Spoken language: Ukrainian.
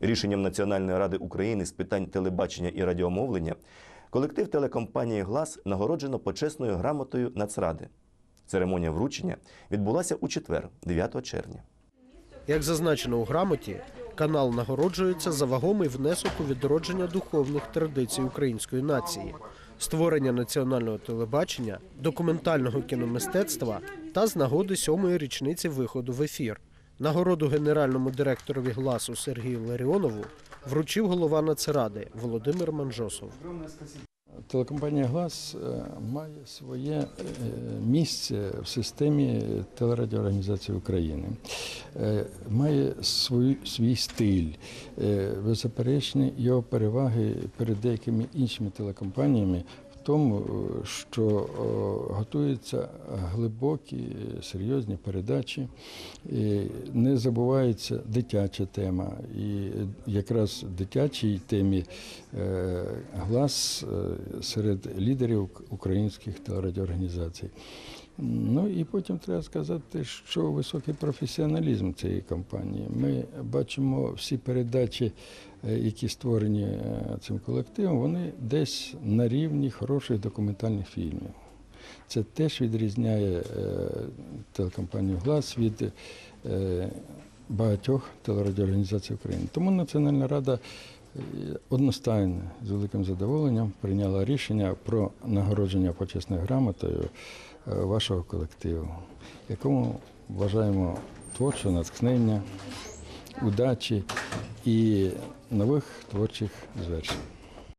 Рішенням Національної ради України з питань телебачення і радіомовлення колектив телекомпанії Глас нагороджено почесною грамотою Нацради. Церемонія вручення відбулася у четвер, 9 червня. Як зазначено у грамоті, канал нагороджується за вагомий внесок у відродження духовних традицій української нації, створення національного телебачення, документального кіномистецтва та з нагоди сьомої річниці виходу в ефір. Нагороду генеральному директорові гласу Сергію Ларіонову вручив голова Нацради Володимир Манжосов. Телекомпанія Глас е, має своє е, місце в системі телерадіоорганізації України, Е, має свій, свій стиль, беззаперечні його переваги перед деякими іншими телекомпаніями тому, е, що е, готуються глибокі, серйозні передачі, і не забувається дитяча тема. І якраз в дитячій темі е, глас серед лідерів українських телерадіоорганізацій. Ну і потім треба сказати, що високий професіоналізм цієї компанії. Ми бачимо всі передачі, е, які створені е, цим колективом, вони десь на рівні хороших документальних фільмів. Це теж відрізняє е, телекомпанію Глас від багатьох телерадіоорганізацій України. Тому Національна рада одностайно з великим задоволенням прийняла рішення про нагородження почесною грамотою е, вашого колективу, якому бажаємо творчого натхнення, удачі і нових творчих звершень.